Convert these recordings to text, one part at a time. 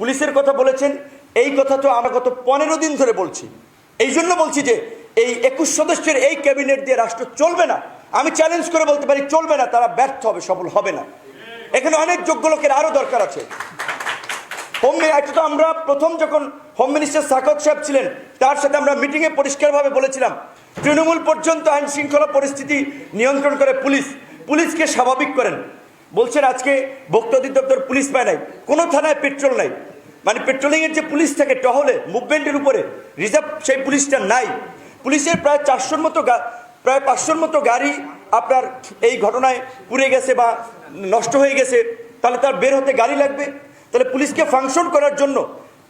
পুলিশের কথা বলেছেন, এই কথা তো আমরা গত পনেরো দিন ধরে বলছি। এই জন্য বলছি যে, এই একুশ সদস্যের এই ক্যাবিনেট দিয়ে রাষ্ট্র চলবে না। আমি চ্যালেঞ্জ করে বলতে পারি, চলবে না, তারা ব্যর্থ হবে, সফল হবে না। এখানে অনেক যোগ্য লোকের আরও দরকার আছে। হোম তো আমরা প্রথম যখন হোম মিনিস্টার সাকত সাহেব ছিলেন, তার সাথে আমরা মিটিংয়ে পরিষ্কারভাবে বলেছিলাম, তৃণমূল পর্যন্ত আইন শৃঙ্খলা পরিস্থিতি নিয়ন্ত্রণ করে পুলিশ। পুলিশকে স্বাভাবিক করেন। বলছেন আজকে ভোক্তা অধিদপ্তর পুলিশ পায় নাই, কোনো থানায় পেট্রোল নাই। মানে পেট্রোলিংয়ের যে পুলিশ থাকে টহলে, মুভমেন্টের উপরে, রিজার্ভ সেই পুলিশটা নাই। পুলিশের প্রায় চারশোর মতো প্রায় পাঁচশোর মতো গাড়ি আপনার এই ঘটনায় পুড়ে গেছে বা নষ্ট হয়ে গেছে, তাহলে তার বের হতে গাড়ি লাগবে? তাহলে পুলিশকে ফাংশন করার জন্য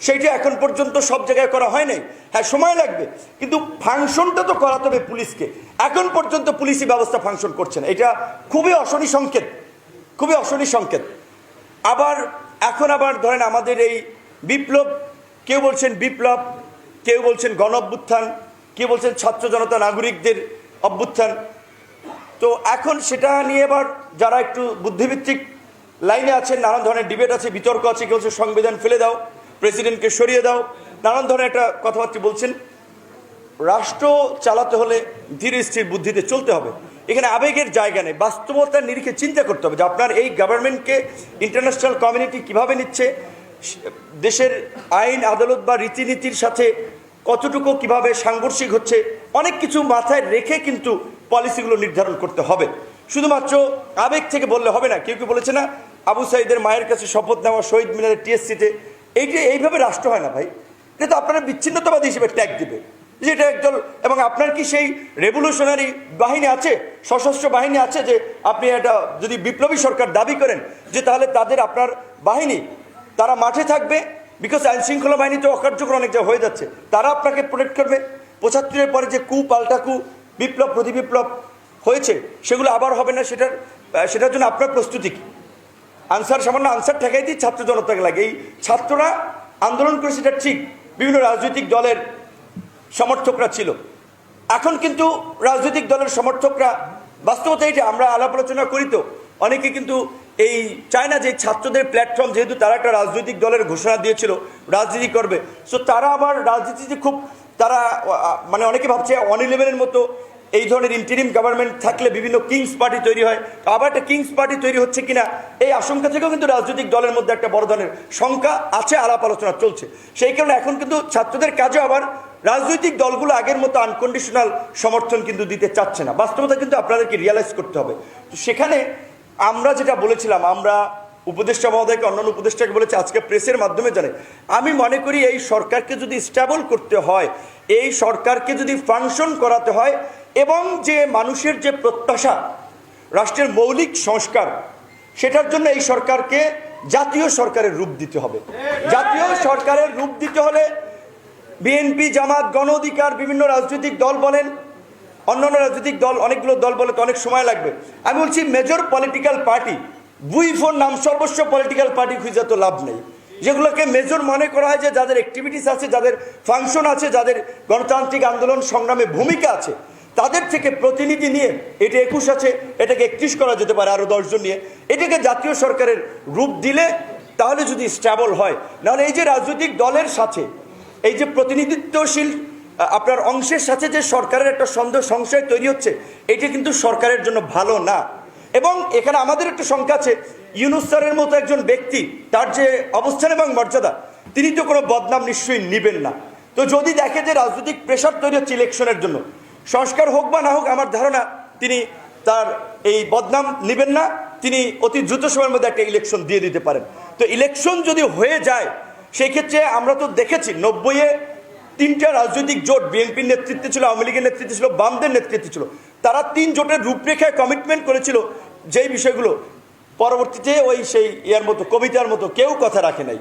সেইটা এখন পর্যন্ত সব জায়গায় করা হয় নাই। হ্যাঁ সময় লাগবে। কিন্তু ফাংশনটা তো করাতে হবে পুলিশকে। এখন পর্যন্ত পুলিশি ব্যবস্থা ফাংশন করছে না। এটা খুবই অশনি সংকেত। খুবই অশনি সংকেত। আবার, এখন আবার ধরেন আমাদের এই বিপ্লব, কেউ বলছেন বিপ্লব, কেউ বলছেন গণ অভ্যুত্থান কেউ বলছেন ছাত্র জনতা নাগরিকদের অভ্যুত্থান। তো এখন সেটা নিয়ে এবার যারা একটু বুদ্ধিভিত্তিক লাইনে আছেন, নানান ধরনের ডিবেট আছে, বিতর্ক আছে, কেউ সংবিধান ফেলে দাও। প্রেসিডেন্টকে সরিয়ে দাও। নানান ধরনের একটা কথাবার্তা বলছেন। রাষ্ট্র চালাতে হলে ধীরে স্থির বুদ্ধিতে চলতে হবে। এখানে আবেগের জায়গা নেই। বাস্তবতার নিরিখে চিন্তা করতে হবে যে আপনার এই গভর্নমেন্টকে ইন্টারন্যাশনাল কমিউনিটি কীভাবে নিচ্ছে, দেশের আইন, আদালত বা রীতিনীতির সাথে কতটুকু কীভাবে সাংঘর্ষিক হচ্ছে, অনেক কিছু মাথায় রেখে কিন্তু পলিসিগুলো নির্ধারণ করতে হবে। শুধুমাত্র আবেগ থেকে বললে হবে না। কেউ কেউ বলেছে না, আবু সাইদের মায়ের কাছে শপথ নেওয়া শহীদ মিনারের টিএসসিতে এইটা এইভাবে রাষ্ট্র হয় না ভাই, এটা তো আপনারা বিচ্ছিন্নতাবাদী হিসেবে ট্যাগ দিবে। যে এটা একদল, এবং আপনার কি সেই রেভলিউশনারি বাহিনী আছে, সশস্ত্র বাহিনী আছে যে আপনি এটা যদি বিপ্লবী সরকার দাবি করেন যে তাহলে তাদের আপনার বাহিনী, তারা মাঠে থাকবে বিকজ আইন শৃঙ্খলা বাহিনী তো অকার্যকর অনেক জায়গায় হয়ে যাচ্ছে, তারা আপনাকে প্রোটেক্ট করবে। পঁচাত্তরের পরে যে কু পাল্টা কু বিপ্লব প্রতি বিপ্লব হয়েছে, সেগুলো আবার হবে না, সেটার সেটার জন্য আপনার প্রস্তুতি কি? আনসার, সামান্য আনসার ঠেকাই দিয়ে ছাত্র জনতাকে লাগে। এই ছাত্ররা আন্দোলন করে সেটা ঠিক, বিভিন্ন রাজনৈতিক দলের সমর্থকরা ছিল। এখন কিন্তু রাজনৈতিক দলের সমর্থকরা, বাস্তবতা এইটা, আমরা আলাপ আলোচনা করি তো, অনেকে কিন্তু এই চায় না যে ছাত্রদের প্ল্যাটফর্ম যেহেতু তারা একটা রাজনৈতিক দলের ঘোষণা দিয়েছিল, রাজনীতি করবে। সো তারা আবার রাজনীতিতে খুব, তারা মানে অনেকে ভাবছে ওয়ান মতো এই ধরনের ইন্টারিম গভর্নমেন্ট থাকলে বিভিন্ন কিংস পার্টি তৈরি হয়। আবার একটা কিংস পার্টি তৈরি হচ্ছে কিনা, এই আশঙ্কা থেকেও কিন্তু রাজনৈতিক দলের মধ্যে একটা বড় ধরনের শঙ্কা আছে, আলাপ আলোচনা চলছে। সেই কারণে এখন কিন্তু ছাত্রদের কাজে আবার রাজনৈতিক দলগুলো আগের মতো আনকন্ডিশনাল সমর্থন কিন্তু দিতে চাচ্ছে না। বাস্তবতা কিন্তু আপনাদেরকে রিয়ালাইজ করতে হবে। সেখানে আমরা যেটা বলেছিলাম, আমরা উপদেষ্টা মহোদয়কে, অন্যান্য উপদেষ্টাকে বলেছে, আজকে প্রেসের মাধ্যমে জানে আমি মনে করি এই সরকারকে যদি স্টেবল করতে হয়, এই সরকারকে যদি ফাংশন করাতে হয় এবং যে মানুষের যে প্রত্যাশা, রাষ্ট্রের মৌলিক সংস্কার, সেটার জন্য এই সরকারকে জাতীয় সরকারের রূপ দিতে হবে। জাতীয় সরকারের রূপ দিতে হলে বিএনপি, জামাত, গণ অধিকার, বিভিন্ন রাজনৈতিক দল বলেন, অন্যান্য রাজনৈতিক দল, অনেকগুলো দল বলে তো অনেক সময় লাগবে। আমি বলছি মেজর পলিটিক্যাল পার্টি বুই ফোর নাম, সর্বস্ব পলিটিক্যাল পার্টি খুঁজে তো লাভ নেই। যেগুলোকে মেজর মনে করা হয় যে যাদের অ্যাক্টিভিটিস আছে, যাদের ফাংশন আছে, যাদের গণতান্ত্রিক আন্দোলন সংগ্রামে ভূমিকা আছে তাদের থেকে প্রতিনিধি নিয়ে, এটা একুশ আছে, এটাকে একত্রিশ করা যেতে পারে আরও দশজন নিয়ে। এটাকে জাতীয় সরকারের রূপ দিলে তাহলে যদি স্ট্যাবল হয়, নাহলে এই যে রাজনৈতিক দলের সাথে, এই যে প্রতিনিধিত্বশীল আপনার অংশের সাথে যে সরকারের একটা সন্দেহ সংশয় তৈরি হচ্ছে, এটা কিন্তু সরকারের জন্য ভালো না। এবং এখানে আমাদের একটা সংখ্যা আছে, ইউনুস মতো একজন ব্যক্তি, তার যে অবস্থান এবং মর্যাদা, তিনি তো কোনো বদনাম নিশ্চয়ই নেবেন না। তো যদি দেখে যে রাজনৈতিক প্রেশার তৈরি হচ্ছে ইলেকশনের জন্য সংস্কার হোক বা না হোক, আমার ধারণা তিনি তার এই বদনাম নেবেন না। তিনি অতি দ্রুত সময়ের মধ্যে একটা ইলেকশন দিয়ে দিতে পারেন। তো ইলেকশন যদি হয়ে যায় সেই ক্ষেত্রে আমরা তো দেখেছি, নব্বইয়ে তিনটা রাজনৈতিক জোট, বিএনপির নেতৃত্বে ছিল, আওয়ামী লীগের নেতৃত্বে ছিল, বামদের নেতৃত্বে ছিল, তারা তিন জোটের রূপরেখায় কমিটমেন্ট করেছিল যেই বিষয়গুলো। পরবর্তীতে ওই সেই ইয়ার মতো, কবিতার মতো কেউ কথা রাখে নাই।